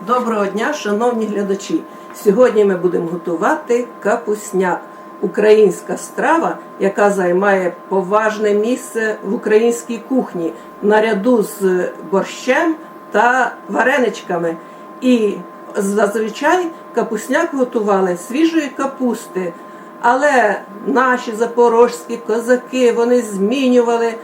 Доброго дня, шановні глядачі! Сьогодні ми будемо готувати капусняк. Українська страва, яка займає поважне місце в українській кухні наряду з борщем та вареничками. І зазвичай капусняк готували свіжої капусти. Але наші запорожські козаки вони змінювали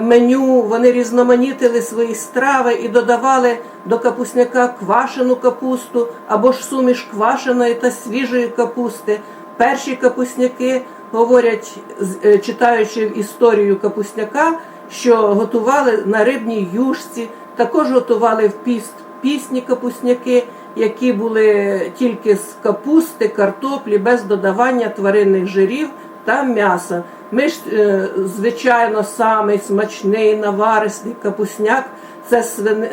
меню, вони різноманітили свої страви і додавали до капусняка квашену капусту або ж суміш квашеної та свіжої капусти. Перші капусняки говорять, е, читаючи історію капусняка, що готували на рибній юшці, також готували в піст пісні капусняки, які були тільки з капусти, картоплі, без додавання тваринних жирів та м'яса. Ми ж, е, звичайно, самий смачний наваристий капусняк це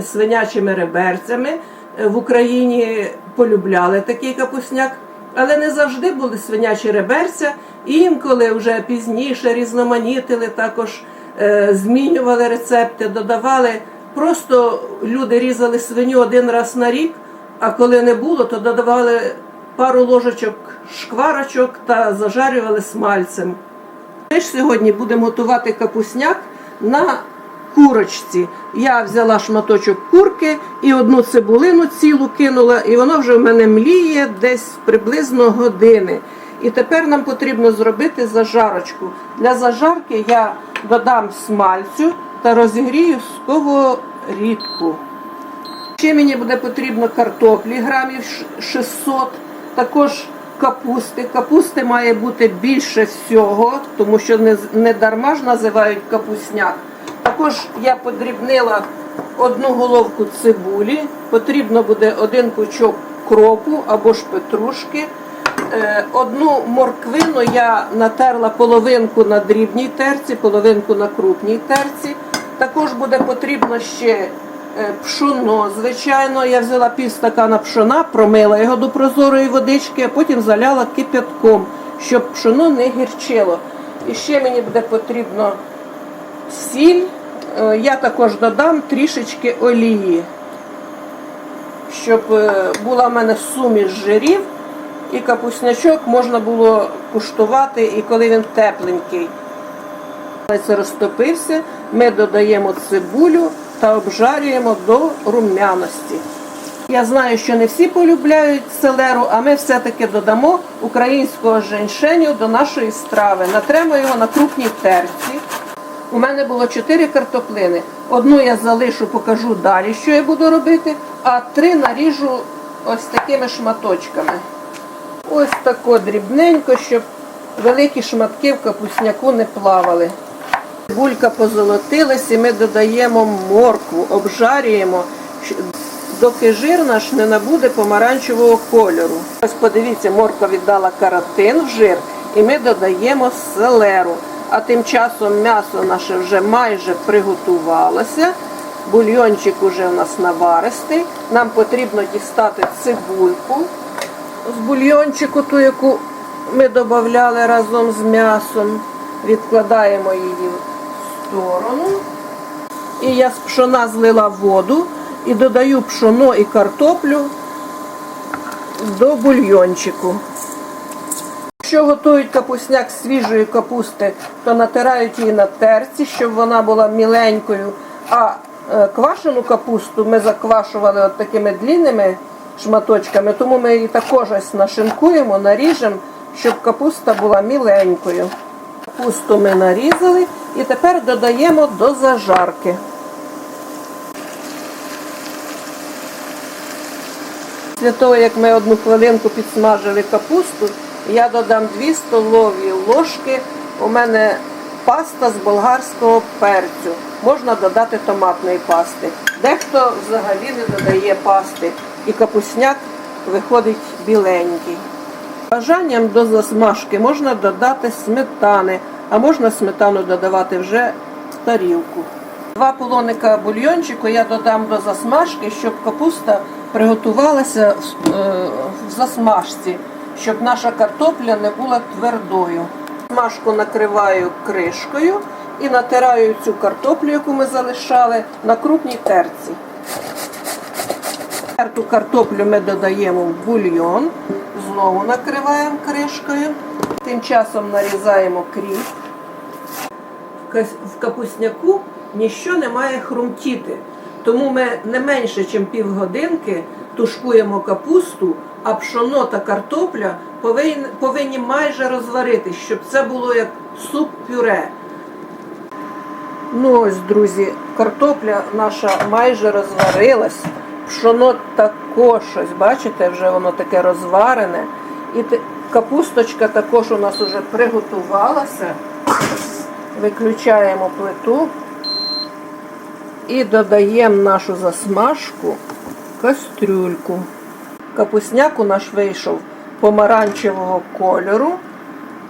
свинячими реберцями. Е, В Україні полюбляли такий капусняк, але не завжди були свинячі реберця. Інколи вже пізніше різноманітили, також е, змінювали рецепти, додавали. Просто люди різали свиню один раз на рік, а коли не було, то додавали пару ложечок шкварочок та зажарювали смальцем. Ми ж сьогодні будемо готувати капусняк на курочці. Я взяла шматочок курки і одну цибулину цілу кинула, і воно вже в мене мліє десь приблизно години. І тепер нам потрібно зробити зажарочку. Для зажарки я додам смальцю та розігрію сковорідку. Ще мені буде потрібно картоплі грамів ш- 600, також капусти. Капусти має бути більше всього, тому що не, не дарма ж називають капусняк. Також я подрібнила одну головку цибулі, потрібно буде один пучок кропу або ж петрушки. Е, Одну морквину я натерла половинку на дрібній терці, половинку на крупній терці. Також буде потрібно ще пшоно. Звичайно, я взяла пів стакана пшона, промила його до прозорої водички, а потім заляла кипятком, щоб пшоно не гірчило. І ще мені буде потрібно сіль. Е, Я також додам трішечки олії, щоб е, була в мене суміш жирів і капуснячок можна було куштувати, і коли він тепленький. Це розтопився, ми додаємо цибулю та обжарюємо до рум'яності. Я знаю, що не всі полюбляють селеру, а ми все-таки додамо українського женьшеню до нашої страви. Натремо його на крупній терці. У мене було 4 картоплини. Одну я залишу, покажу далі, що я буду робити, а три наріжу ось такими шматочками. Ось тако дрібненько, щоб великі шматки в капусняку не плавали. Цибулька позолотилась і ми додаємо моркву, обжарюємо, доки жир наш не набуде помаранчевого кольору. Ось подивіться, морква віддала каротин в жир і ми додаємо селеру. А тим часом м'ясо наше вже майже приготувалося. Бульйончик уже у нас наваристий. Нам потрібно дістати цибульку з бульйончику, ту, яку ми додавали разом з м'ясом. Відкладаємо її сторону. І я з пшона злила воду і додаю пшоно і картоплю до бульйончику. Якщо готують капусняк з свіжої капусти, то натирають її на терці, щоб вона була міленькою. А е, квашену капусту ми заквашували от такими длинними шматочками, тому ми її також ось нашинкуємо, наріжемо, щоб капуста була міленькою. Капусту ми нарізали і тепер додаємо до зажарки. Після того, як ми одну хвилинку підсмажили капусту, я додам 2 столові ложки. У мене паста з болгарського перцю. Можна додати томатної пасти. Дехто взагалі не додає пасти. І капусняк виходить біленький. Бажанням до засмажки можна додати сметани, а можна сметану додавати вже в тарілку. Два полоника бульйончику я додам до засмажки, щоб капуста приготувалася в- е, в засмажці, щоб наша картопля не була твердою. Смажку накриваю кришкою і натираю цю картоплю, яку ми залишали, на крупній терці. Терту картоплю ми додаємо в бульйон, знову накриваємо кришкою. Тим часом нарізаємо кріп. В капусняку ніщо не має хрумтіти. Тому ми не менше, ніж півгодинки тушкуємо капусту, а пшоно та картопля повинні майже розваритись, щоб це було як суп-пюре. Ну ось, друзі, картопля наша майже розварилась. Пшоно також, ось, бачите, вже воно таке розварене. І капусточка також у нас вже приготувалася. Виключаємо плиту і додаємо нашу засмажку кастрюльку. Капусняк у наш вийшов помаранчевого кольору.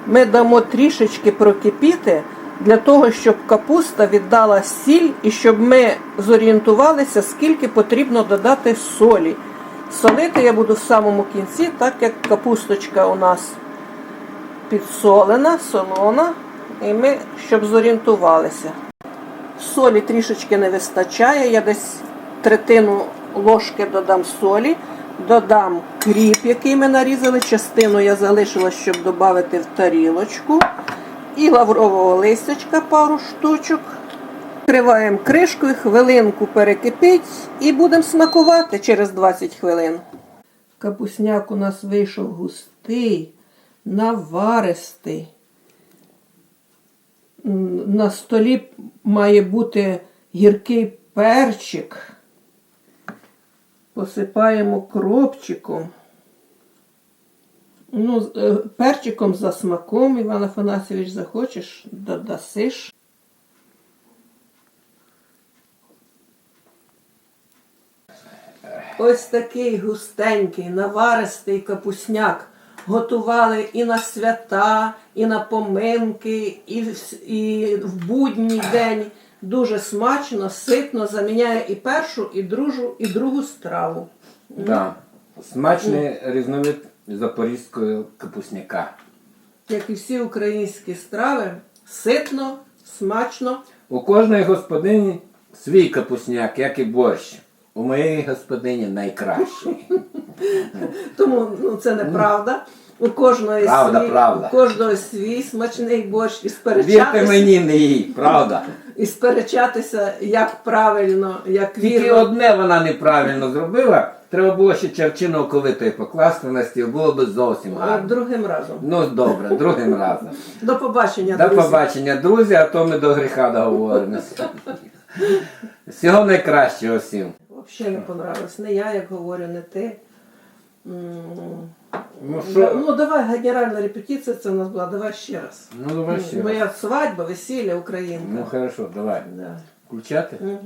Ми дамо трішечки прокипіти для того, щоб капуста віддала сіль і щоб ми зорієнтувалися, скільки потрібно додати солі. Солити я буду в самому кінці, так як капусточка у нас підсолена, солона, і ми щоб зорієнтувалися. Солі трішечки не вистачає, я десь третину ложки додам солі, додам кріп, який ми нарізали. Частину я залишила, щоб додати в тарілочку. І лаврового листячка пару штучок. Вкриваємо кришкою, хвилинку перекипить і будемо смакувати через 20 хвилин. Капусняк у нас вийшов густий, наваристий. На столі має бути гіркий перчик. Посипаємо кропчиком. Ну, з- е, перчиком за смаком, Іван Афанасьович, захочеш, додасиш. Ось такий густенький, наваристий капусняк. Готували і на свята, і на поминки, і, в- і в будній день. Дуже смачно, ситно, заміняє і першу, і другу, і другу страву. Да. Смачний різновид запорізького капусняка. Як і всі українські страви, ситно, смачно. У кожної господині свій капусняк, як і борщ. У моєї господині найкращий. Тому ну, це неправда. У кожної Правда, свій, правда. у кожного свій смачний борщ і Вірте мені, не їй, правда. І сперечатися, як правильно, як Тільки одне вона неправильно зробила. Треба було ще черчину оковитої покласти на стіл, було б зовсім А гарно. Другим разом. Ну добре, другим разом. До побачення, До друзі. побачення, друзі, а то ми до гріха договоримося. Всього найкращого всім. Взагалі не понравилось. Не я, як говорю, не ти. Ну да- що? Ну давай, генеральна репетиція це у нас була. Давай ще раз. Ну давай ще. раз. Моя свадьба, весілля, Українка. Ну хорошо, давай. Да. Включати?